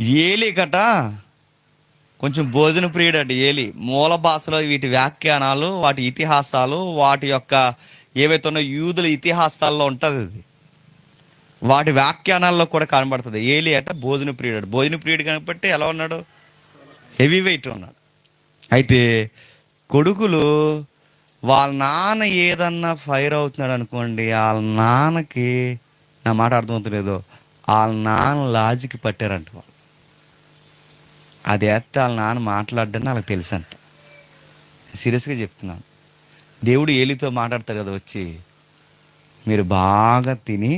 ఏలి కట? కొంచెం భోజన ప్రియుడట ఏలి. మూల భాషలో వీటి వ్యాఖ్యానాలు వాటి ఇతిహాసాలు వాటి యొక్క ఏవైతే ఉన్న యూదుల ఇతిహాసాల్లో ఉంటుంది అది వాటి వ్యాఖ్యానాల్లో కూడా కనబడుతుంది. ఏలి అట భోజన ప్రియుడు. భోజన ప్రియుడు కనబట్టి ఎలా ఉన్నాడు? హెవీ వెయిట్ ఉన్నాడు. అయితే కొడుకులు వాళ్ళ నాన్న ఏదన్నా ఫైర్ అవుతున్నాడు అనుకోండి వాళ్ళ నాన్నకి నా మాట అర్థమవుతలేదో. వాళ్ళ నాన్న లాజికి పట్టారంట వాళ్ళు. అది వేస్తే వాళ్ళ నాన్న మాట్లాడడం వాళ్ళకి తెలుసు అంట సీరియస్గా చెప్తున్నాను. దేవుడు ఏలితో మాట్లాడతారు కదా వచ్చి మీరు బాగా తిని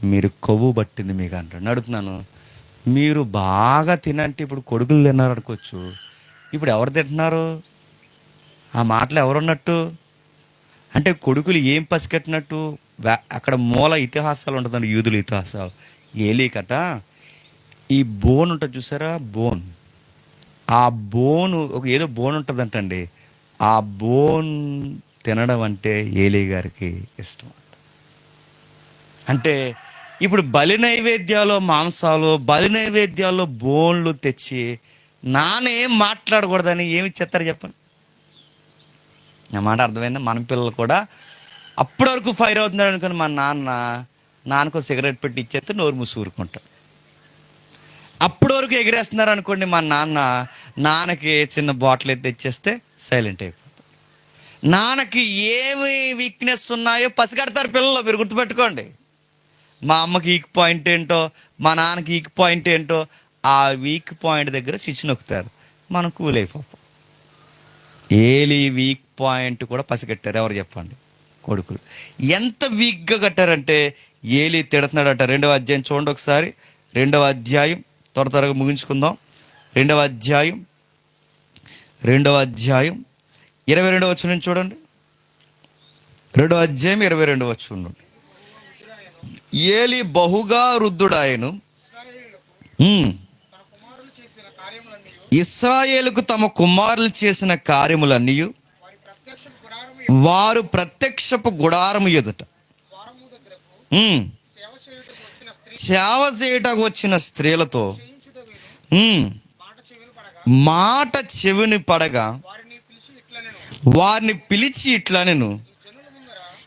మీరు కొవ్వు పట్టింది మీకు అంటాడు. నడుతున్నాను మీరు బాగా తినంటే ఇప్పుడు కొడుకులు తిన్నారు అనుకోవచ్చు. ఇప్పుడు ఎవరు తింటున్నారు? ఆ మాటలు ఎవరున్నట్టు? అంటే కొడుకులు ఏం పసికట్టినట్టు అక్కడ మూల ఇతిహాసాలు ఉంటుందండి యూదుల ఇతిహాసాలు. ఏలికట ఈ బోన్ ఉంటుంది చూసారా? బోన్. ఆ బోను ఒక ఏదో బోన్ ఉంటుందంటండి. ఆ బోన్ తినడం అంటే ఏలీ గారికి ఇష్టం అంటే. ఇప్పుడు బలి నైవేద్యాలు మాంసాలు బలి నైవేద్యాల్లో బోన్లు తెచ్చి నానేం మాట్లాడకూడదని ఏమి ఇచ్చేస్తారు చెప్పండి? నా మాట అర్థమైందా? మన పిల్లలు కూడా అప్పటి వరకు ఫైర్ అవుతున్నాడు అనుకుని మా నాన్న నాన్నకు సిగరెట్ పెట్టి ఇచ్చేస్తే నోరు మూసి ఊరుకుంటాడు. అప్పటి ఎగిరేస్తున్నారు అనుకోండి మా నాన్న నాన్నకి చిన్న బాటిల్ అయితే తెచ్చేస్తే సైలెంట్ అయిపోతుంది నాన్నకి ఏమి వీక్నెస్ ఉన్నాయో పసిగడతారు పిల్లలు మీరు గుర్తుపెట్టుకోండి. మా అమ్మకి ఈక్ పాయింట్ ఏంటో మా నాన్నకి ఈక్ పాయింట్ ఏంటో ఆ వీక్ పాయింట్ దగ్గర స్విచ్ నొక్కుతారు. మనం కూల్ అయిపోతాం. ఏలి వీక్ పాయింట్ కూడా పసిగట్టారు ఎవరు చెప్పండి? కొడుకులు. ఎంత వీక్గా కట్టారంటే ఏలి తిడుతున్నాడట రెండవ అధ్యాయం చూడండి ఒకసారి. రెండవ అధ్యాయం త్వర త్వరగా ముగించుకుందాం. రెండవ అధ్యాయం. రెండవ అధ్యాయం. ఇరవై రెండవ వచ్చిన చూడండి. రెండవ అధ్యాయం ఇరవై రెండవ వచ్చి ఏలి బహుగా వృద్ధుడాయను. ఇస్రాయేలుకు తమ కుమారులు చేసిన కార్యములన్నీ వారు ప్రత్యక్షపు గుడారము ఎదుట. సేవ చేయటకు వచ్చిన స్త్రీలతో మాట చెవిని పడగా వారిని పిలిచి ఇట్లా నేను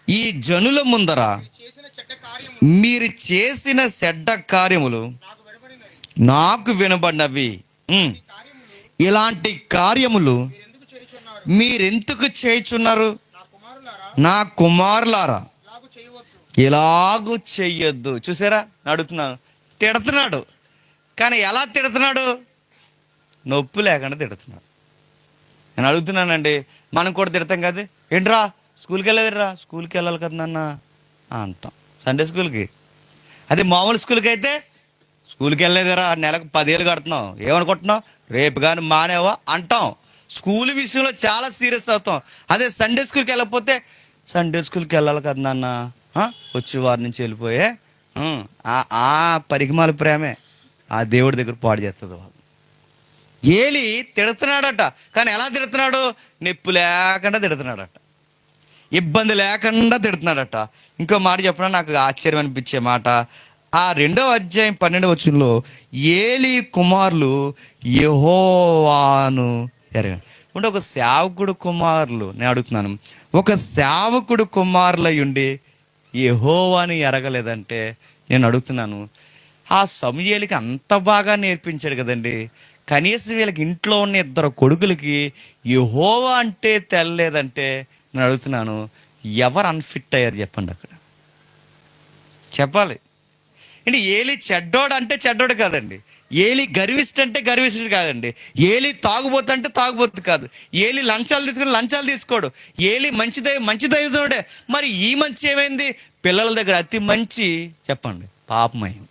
ఈ జనుల ముందర మీరు చేసిన చెడ్డ కార్యములు నాకు వినబడినవి. ఇలాంటి కార్యములు మీరెందుకు చేయుచున్నారు? నా కుమారులారా ఇలాగూ చెయ్యొద్దు. చూసారా? అడుగుతున్నాను తిడుతున్నాడు. కానీ ఎలా తిడుతున్నాడు? నొప్పి లేకుండా తిడుతున్నాడు. నేను అడుగుతున్నానండి మనం కూడా తిడతాం కదా? ఏంట్రా? స్కూల్కి వెళ్ళలేదురా? స్కూల్కి వెళ్ళాలి కదా నాన్న? అంటాం. సండే స్కూల్కి. అదే మామూలు స్కూల్కి అయితే స్కూల్కి వెళ్ళలేదురా? నెలకు పదివేలు కడుతున్నాం. ఏమనుకుంటున్నావు? రేపు కానీ మానేవా? అంటాం. స్కూల్ విషయంలో చాలా సీరియస్ అవుతాం. అదే సండే స్కూల్కి వెళ్ళకపోతే సండే స్కూల్కి వెళ్ళాలి కదా నాన్న? వచ్చి వారి నుంచి వెళ్ళిపోయే ఆ- పరిగమాల ప్రేమే ఆ దేవుడి దగ్గర పాడు చేస్తుంది వాళ్ళు. ఏలి తిడుతున్నాడట కానీ ఎలా తిడుతున్నాడు? నొప్పి లేకుండా తిడుతున్నాడట. ఇబ్బంది లేకుండా తిడుతున్నాడట. ఇంకో మాట చెప్పడం నాకు ఆశ్చర్యం అనిపించే మాట. ఆ రెండవ అధ్యాయం పన్నెండవ వచ్చంలో ఏలి కుమారులు యహోవాను ఎరగ. అంటే ఒక సేవకుడు కుమారులు నేను అడుగుతున్నాను. ఒక సేవకుడు కుమారులయ్యుండి ఉండి యెహోవాని ఎరగలేదంటే నేను అడుగుతున్నాను. ఆ సమూయేలికి అంత బాగా నేర్పించాడు కదండి. కనీసం వీళ్ళకి ఇంట్లో ఉన్న ఇద్దరు కొడుకులకి యహోవా అంటే తెల్లలేదంటే నేను అడుగుతున్నాను ఎవరు అన్ఫిట్ అయ్యారు చెప్పండి అక్కడ. చెప్పాలి. అంటే ఏలి చెడ్డోడు అంటే చెడ్డోడు కాదండి. ఏలి గర్విష్ఠ అంటే గర్విష్ఠుడు కాదండి. ఏలి తాగుబోతు అంటే తాగుబోతు కాదు. ఏలి లంచాలు తీసుకుని లంచాలు తీసుకోడు. ఏలి మంచి దయ మంచి దయచోడే మరి ఈ మంచి ఏమైంది? పిల్లల దగ్గర అతి మంచి చెప్పండి పాపమైంది.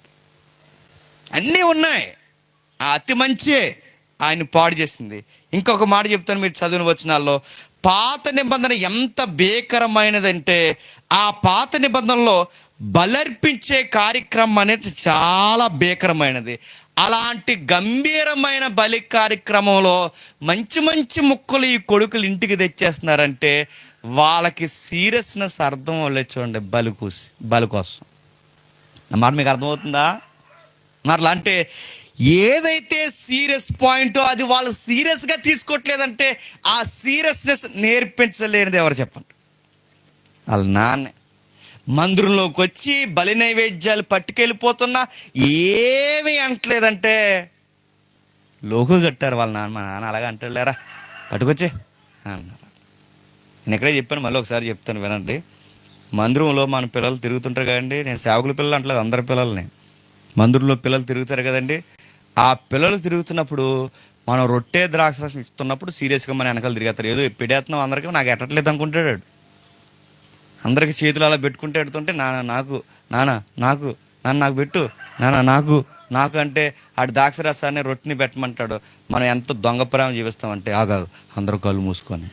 అన్నీ ఉన్నాయి. ఆ అతి మంచే ఆయన పాడు చేసింది. ఇంకొక మాట చెప్తాను మీరు చదివిన వచనాల్లో. పాత నిబంధన ఎంత భీకరమైనదంటే ఆ పాత నిబంధనలో బలర్పించే కార్యక్రమం అనేది చాలా భీకరమైనది. అలాంటి గంభీరమైన బలి కార్యక్రమంలో మంచి మంచి ముక్కలు ఈ కొడుకులు ఇంటికి తెచ్చేస్తున్నారంటే వాళ్ళకి సీరియస్నెస్ అర్థం అవ్వలేదు చూడండి బలి కూసి బలి కోసం. మాట మీకు అర్థమవుతుందా? మరలా అంటే ఏదైతే సీరియస్ పాయింటో అది వాళ్ళు సీరియస్గా తీసుకోవట్లేదంటే ఆ సీరియస్నెస్ నేర్పించలేనిది ఎవరు చెప్పండి? వాళ్ళ నాన్నే. మందిరంలోకి వచ్చి బలి నైవేద్యాలు పట్టుకెళ్ళిపోతున్నా ఏమీ అంటలేదంటే లోకు కట్టారు వాళ్ళ నాన్న మా నాన్న అలాగే అంటలేరా పట్టుకొచ్చే. అన్నారు నేను ఇక్కడే చెప్పాను మళ్ళీ ఒకసారి చెప్తాను వినండి. మందిరంలో మన పిల్లలు తిరుగుతుంటారు కదండి. నేను సేవకుల పిల్లలు అంటలేదు అందరి పిల్లల్ని. మందిరంలో పిల్లలు తిరుగుతారు కదండి. ఆ పిల్లలు తిరుగుతున్నప్పుడు మనం రొట్టె ద్రాక్ష రసం ఇస్తున్నప్పుడు సీరియస్గా మన వెనకాల తిరిగేస్తారు. ఏదో పెడేస్తున్నాం అందరికీ నాకు ఎట్టట్లేదు అనుకుంటాడు అందరికి చేతులు అలా పెట్టుకుంటే ఎడుతుంటే నాన్న నాకు నాన్న నాకు నాన్న నాకు పెట్టు నాన్న నాకు నాకు అంటే ఆడు ద్రాక్ష రసాన్ని రొట్టిని పెట్టమంటాడు. మనం ఎంత దొంగ ప్రేమ జీవిస్తామంటే ఆగాదు అందరూ కళ్ళు మూసుకొని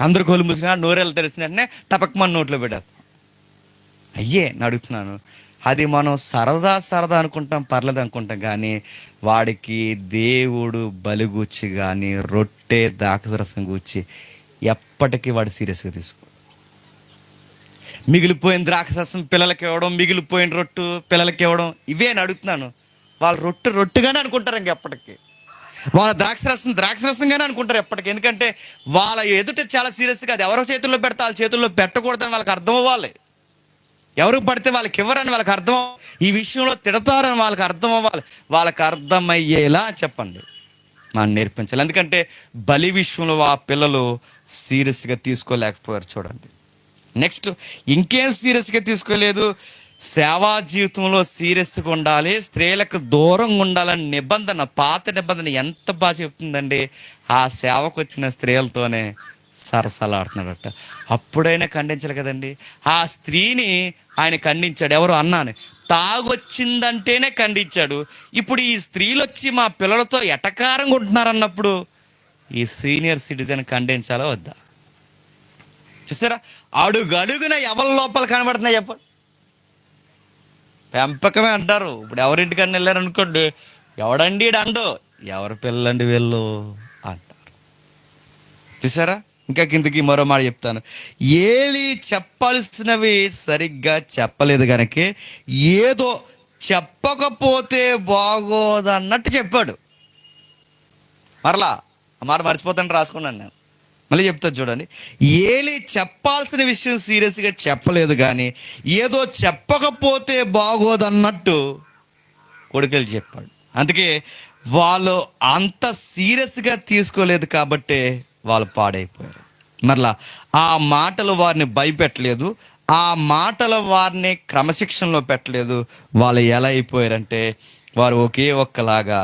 అందరూ కళ్ళు మూసుకుని నోరేళ్ళు తెరిచిన వెంటనే టపక్మని నోట్లో పెట్టారు అయ్యే నేను అడుగుతున్నాను. అది మనం సరదా సరదా అనుకుంటాం పర్లేదు అనుకుంటాం కానీ వాడికి దేవుడు బలిగూచి కానీ రొట్టె దాక్షరసం గూర్చి ఎప్పటికీ వాడు సీరియస్గా తీసుకో మిగిలిపోయిన ద్రాక్షరసం పిల్లలకి ఇవ్వడం మిగిలిపోయిన రొట్టు పిల్లలకి ఇవ్వడం ఇవే నేను అడుగుతున్నాను. వాళ్ళు రొట్టె రొట్టుగానే అనుకుంటారు ఇంక ఎప్పటికీ. వాళ్ళ ద్రాక్షరసం ద్రాక్షరసంగానే అనుకుంటారు ఎప్పటికీ. ఎందుకంటే వాళ్ళ ఎదుట చాలా సీరియస్గా అది ఎవరి చేతుల్లో పెడితే వాళ్ళ చేతుల్లో పెట్టకూడదని వాళ్ళకి అర్థం అవ్వాలి. ఎవరికి పడితే వాళ్ళకి ఇవ్వరని వాళ్ళకి అర్థం ఈ విషయంలో తిడతారని వాళ్ళకి అర్థం అవ్వాలి. వాళ్ళకి అర్థమయ్యేలా చెప్పండి. నేర్పించాలి. ఎందుకంటే బలి విషయంలో ఆ పిల్లలు సీరియస్గా తీసుకోలేకపోయారు చూడండి. నెక్స్ట్ ఇంకేం సీరియస్గా తీసుకోలేదు? సేవా జీవితంలో సీరియస్గా ఉండాలి స్త్రీలకు దూరంగా ఉండాలని నిబంధన పాత నిబంధన ఎంత బాగా చెప్తుందండి? ఆ సేవకు వచ్చిన స్త్రీలతోనే సరసలాడుతున్నాడట అప్పుడైనా ఖండించాలి కదండి. ఆ స్త్రీని ఆయన ఖండించాడు. ఎవరు? అన్నాను. తాగొచ్చిందంటేనే ఖండించాడు. ఇప్పుడు ఈ స్త్రీలు వచ్చి మా పిల్లలతో ఎటకారం ఉంటున్నారన్నప్పుడు ఈ సీనియర్ సిటిజన్ ఖండించాలా వద్దా? చూసారా? అడుగడుగున ఎవరి లోపల కనబడుతున్నాయి చెప్పండి. పెంపకమే అంటారు. ఇప్పుడు ఎవరింటికన్నా వెళ్ళారు అనుకోండి ఎవడండి అండు? ఎవరి పిల్లండి వీళ్ళు? అంటారు. చూసారా? ఇంకా కిందకి మరో మాట చెప్తాను. ఏలి చెప్పాల్సినవి సరిగ్గా చెప్పలేదు కనుక ఏదో చెప్పకపోతే బాగోదన్నట్టు చెప్పాడు. మరలా ఆ మాట మర్చిపోతాను రాసుకున్నాను నేను. మళ్ళీ చెప్తాను చూడండి. ఏలి చెప్పాల్సిన విషయం సీరియస్గా చెప్పలేదు కానీ ఏదో చెప్పకపోతే బాగోదన్నట్టు కొడుకులు చెప్పాడు. అందుకే వాళ్ళు అంత సీరియస్గా తీసుకోలేదు కాబట్టే వాళ్ళు పాడైపోయారు. మరలా ఆ మాటలు వారిని భయపెట్టలేదు ఆ మాటలు వారిని క్రమశిక్షణలో పెట్టలేదు. వాళ్ళు ఎలా అయిపోయారంటే వారు ఒకే ఒక్కలాగా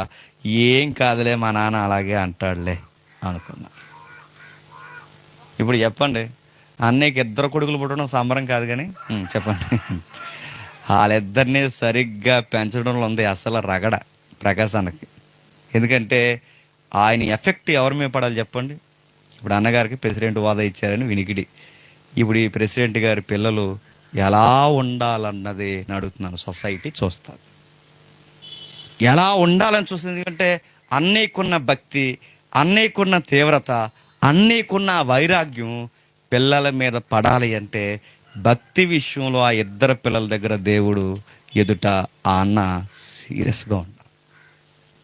ఏం కాదులే మా నాన్న అలాగే అంటాడులే అనుకున్నారు. ఇప్పుడు చెప్పండి అన్నయ్యకి ఇద్దరు కొడుకులు పుట్టడం సంబరం కాదు కానీ చెప్పండి. వాళ్ళిద్దరిని సరిగ్గా పెంచడంలో ఉంది అసలు రగడ ప్రకాశానికి. ఎందుకంటే ఆయన ఎఫెక్ట్ ఎవరి మీద పడాలి చెప్పండి? ఇప్పుడు అన్నగారికి ప్రెసిడెంట్ హోదా ఇచ్చారని వినికిడి. ఇప్పుడు ఈ ప్రెసిడెంట్ గారి పిల్లలు ఎలా ఉండాలన్నది అడుగుతున్నాను. సొసైటీ చూస్తారు. ఎలా ఉండాలని చూస్తుంది ఎందుకంటే అన్నయ్యకున్న భక్తి అన్నయ్యకున్న తీవ్రత అన్నయ్యకున్న వైరాగ్యం పిల్లల మీద పడాలి అంటే భక్తి విషయంలో ఆ ఇద్దరు పిల్లల దగ్గర దేవుడు ఎదుట ఆ అన్న సీరియస్గా ఉండాలి.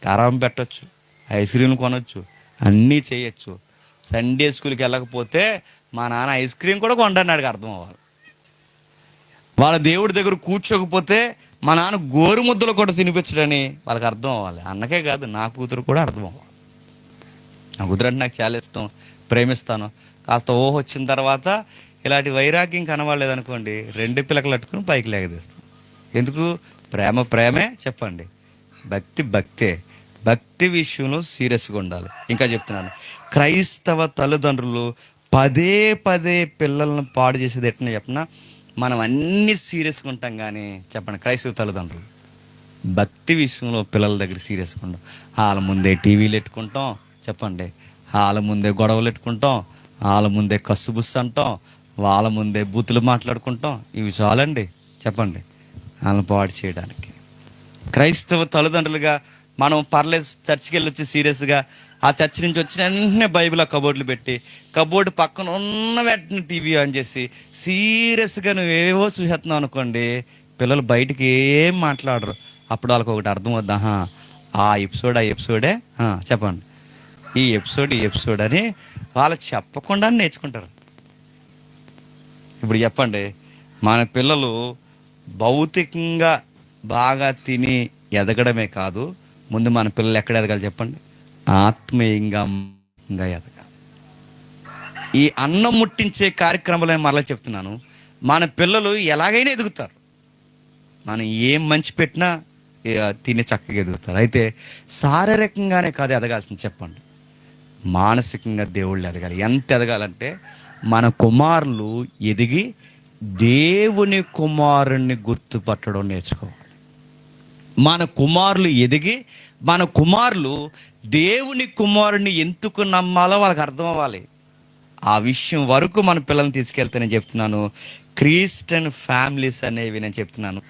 కారం పెట్టచ్చు ఐస్ క్రీమ్ కొనొచ్చు అన్నీ చేయొచ్చు. సండే స్కూల్కి వెళ్ళకపోతే మా నాన్న ఐస్ క్రీమ్ కూడా కొండన్నాడికి అర్థం అవ్వాలి. వాళ్ళ దేవుడి దగ్గర కూర్చోకపోతే మా నాన్న గోరు ముద్దలు కూడా తినిపించడని వాళ్ళకి అర్థం అవ్వాలి. అన్నకే కాదు నా కూతురు కూడా అర్థం అవ్వాలి. నా కూతురు అంటే నాకు చాలా ఇష్టం ప్రేమిస్తాను. కాస్త ఓహ్ వచ్చిన తర్వాత ఇలాంటి వైరాగ్యం కనబడలేదు అనుకోండి రెండు పిల్లకలు అట్టుకుని పైకి లేగదీస్తాం. ఎందుకు? ప్రేమ ప్రేమే చెప్పండి. భక్తి భక్తే. భక్తి విషయంలో సీరియస్గా ఉండాలి. ఇంకా చెప్తున్నాను. క్రైస్తవ తల్లిదండ్రులు పదే పదే పిల్లలను పాడు చేసేది ఎట్లా చెప్పిన? మనం అన్ని సీరియస్గా ఉంటాం కానీ చెప్పండి క్రైస్తవ తల్లిదండ్రులు భక్తి విషయంలో పిల్లల దగ్గర సీరియస్గా ఉండం వాళ్ళ ముందే టీవీలు ఎట్టుకుంటాం చెప్పండి. వాళ్ళ ముందే గొడవలు ఎట్టుకుంటాం వాళ్ళ ముందే కస్సుబుస్సు అంటాం వాళ్ళ ముందే బూతులు మాట్లాడుకుంటాం. ఇవి చాలండి చెప్పండి. వాళ్ళని పాడు చేయడానికి. క్రైస్తవ తల్లిదండ్రులుగా మనం పర్లేదు చర్చికి వెళ్ళి వచ్చి సీరియస్గా ఆ చర్చ్ నుంచి వచ్చిన వెంటనే బైబిల్ ఆ కబోర్డులు పెట్టి కబోర్డు పక్కన ఉన్న వెంటనే టీవీ ఆన్ చేసి సీరియస్గా నువ్వేవో చూసేస్తున్నావు అనుకోండి పిల్లలు బయటికి ఏం మాట్లాడరు. అప్పుడు వాళ్ళకి ఒకటి అర్థం వద్దా ఆ ఎపిసోడ్ ఆ ఎపిసోడే చెప్పండి. ఈ ఎపిసోడ్ ఈ ఎపిసోడ్ అని వాళ్ళు చెప్పకుండా నేర్చుకుంటారు. ఇప్పుడు చెప్పండి మన పిల్లలు భౌతికంగా బాగా తిని ఎదగడమే కాదు ముందు మన పిల్లలు ఎక్కడ ఎదగాలి చెప్పండి? ఆత్మీయంగా ఎదగాలి. ఈ అన్నం ముట్టించే కార్యక్రమాలు మరలా చెప్తున్నాను. మన పిల్లలు ఎలాగైనా ఎదుగుతారు. మనం ఏం మంచి పెట్టినా తిని చక్కగా ఎదుగుతారు. అయితే శారీరకంగానే కాదు ఎదగాల్సింది చెప్పండి. మానసికంగా దేవుళ్ళు ఎదగాలి. ఎంత ఎదగాలంటే మన కుమారులు ఎదిగి దేవుని కుమారుణ్ణి గుర్తుపట్టడం నేర్చుకోవాలి. మన కుమారులు ఎదిగి మన కుమారులు దేవుని కుమారుని ఎందుకు నమ్మాలో వాళ్ళకి అర్థం అవ్వాలి. ఆ విషయం వరకు మన పిల్లల్ని తీసుకెళ్తే నేను చెప్తున్నాను. క్రిస్టియన్ ఫ్యామిలీస్ అనేవి నేను చెప్తున్నాను.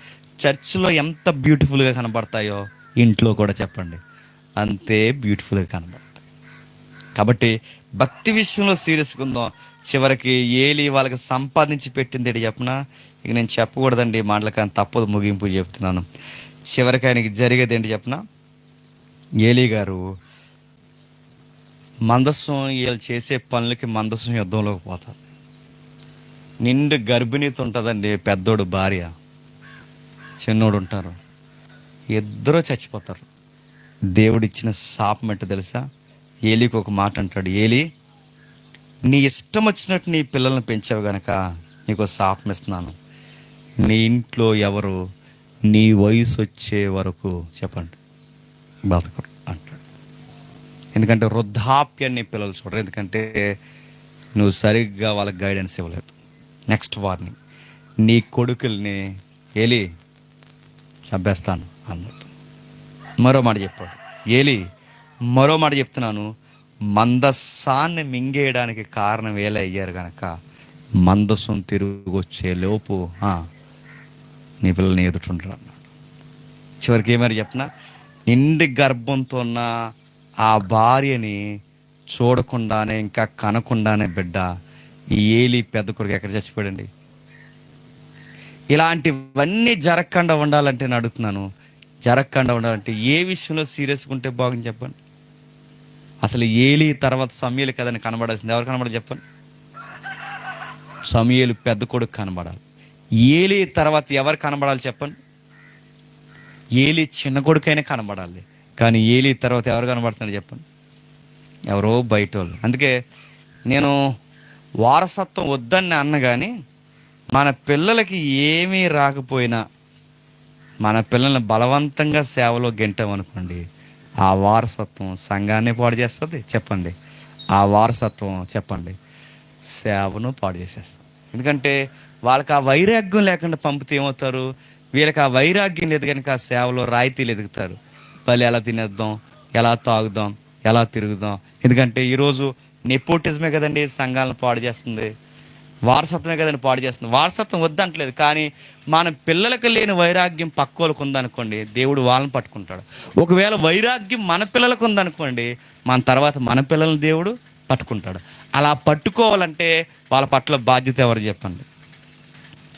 చర్చ్లో ఎంత బ్యూటిఫుల్గా కనబడతాయో ఇంట్లో కూడా చెప్పండి. అంతే బ్యూటిఫుల్గా కనబడతాయి. కాబట్టి భక్తి విషయంలో సీరియస్గా ఉందాం చివరికి ఏలి వాళ్ళకి సంపాదించి పెట్టింది చెప్పిన? ఇక నేను చెప్పకూడదండి మాటలకి కానీ తప్పదు ముగింపు చెప్తున్నాను. చివరికి ఆయనకి జరిగేది ఏంటి చెప్పిన? ఏలీ గారు మందస్సం వీళ్ళు చేసే పనులకి మందస్సం యుద్ధంలోకి పోతారు. నిండు గర్భిణీతో ఉంటుందండి పెద్దోడు భార్య. చిన్నోడు ఉంటారు. ఇద్దరూ చచ్చిపోతారు. దేవుడిచ్చిన శాపం ఏంటో తెలుసా? ఏలికి ఒక మాట అంటాడు ఏలి నీ ఇష్టం వచ్చినట్టు నీ పిల్లల్ని పెంచావు గనక నీకు శాపం ఇస్తున్నాను. నీ ఇంట్లో ఎవరు నీ వయసు వచ్చే వరకు చెప్పండి. బతకరు అంటాడు. ఎందుకంటే వృద్ధాప్యాన్ని పిల్లలు చూడరు. ఎందుకంటే నువ్వు సరిగ్గా వాళ్ళకి గైడెన్స్ ఇవ్వలేదు. నెక్స్ట్ వార్నింగ్ నీ కొడుకుల్ని ఏలి చంపేస్తాను అన్నట్టు మరో మాట చెప్పాడు. ఏలి మరో మాట చెప్తున్నాను. మందస్సాన్ని మింగేయడానికి కారణం ఏలయ్యారు అయ్యారు గనక మందస్సం తిరిగి వచ్చే లోపు నీ పిల్లల్ని ఎదుటుంటారు అన్నాడు. చివరికి ఏమని చెప్పిన నిండి గర్భంతో ఉన్న ఆ భార్యని చూడకుండానే ఇంకా కనకుండానే బిడ్డ ఈ ఏలి పెద్ద కొడుకు ఎక్కడ చచ్చిపోయాడండి? ఇలాంటివన్నీ జరగకుండా ఉండాలంటే నేను అడుగుతున్నాను. జరగకుండా ఉండాలంటే ఏ విషయంలో సీరియస్గా ఉంటే బాగుంది చెప్పండి. అసలు ఏలి తర్వాత సమయలు కదని కనబడాల్సింది. ఎవరు కనబడాలి చెప్పండి? సమయలు పెద్ద కొడుకు కనబడాలి. ఏలి తర్వాత ఎవరు కనబడాలి చెప్పండి? ఏలి చిన్న కొడుకైనా కనబడాలి. కానీ ఏలి తర్వాత ఎవరు కనబడుతున్నారు చెప్పండి? ఎవరో బయట వాళ్ళు అందుకే నేను వారసత్వం వద్దని అన్న కానీ మన పిల్లలకి ఏమీ రాకపోయినా మన పిల్లల్ని బలవంతంగా సేవలో గెంటామనుకోండి ఆ వారసత్వం సంఘాన్ని పాడు చేస్తుంది చెప్పండి. ఆ వారసత్వం చెప్పండి సేవను పాడు చేసేస్తుంది. ఎందుకంటే వాళ్ళకి ఆ వైరాగ్యం లేకుండా పంపితే ఏమవుతారు? వీళ్ళకి ఆ వైరాగ్యం లేదు కనుక ఆ సేవలో రాయితీలు ఎదుగుతారు. వాళ్ళు ఎలా తినేద్దాం? ఎలా తాగుదాం? ఎలా తిరుగుదాం? ఎందుకంటే ఈరోజు నెపోటిజమే కదండి సంఘాలను పాడు చేస్తుంది. వారసత్వమే కదండి పాడు చేస్తుంది. వారసత్వం వద్దంటలేదు కానీ మన పిల్లలకు లేని వైరాగ్యం పక్కోళ్ళకు ఉందనుకోండి దేవుడు వాళ్ళని పట్టుకుంటాడు. ఒకవేళ వైరాగ్యం మన పిల్లలకు ఉందనుకోండి మన తర్వాత మన పిల్లల్ని దేవుడు పట్టుకుంటాడు. అలా పట్టుకోవాలంటే వాళ్ళ పట్ల బాధ్యత ఎవరు చెప్పండి?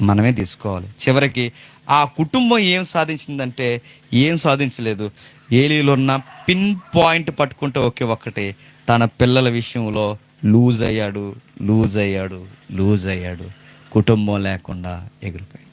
మనమే తీసుకోవాలి. చివరికి ఆ కుటుంబం ఏం సాధించిందంటే ఏం సాధించలేదు. ఏలీలో ఉన్న పిన్ పాయింట్ పట్టుకుంటే ఒకే ఒక్కటి. తన పిల్లల విషయంలో లూజ్ అయ్యాడు లూజ్ అయ్యాడు లూజ్ అయ్యాడు. కుటుంబం లేకుండా ఎగిరిపోయాడు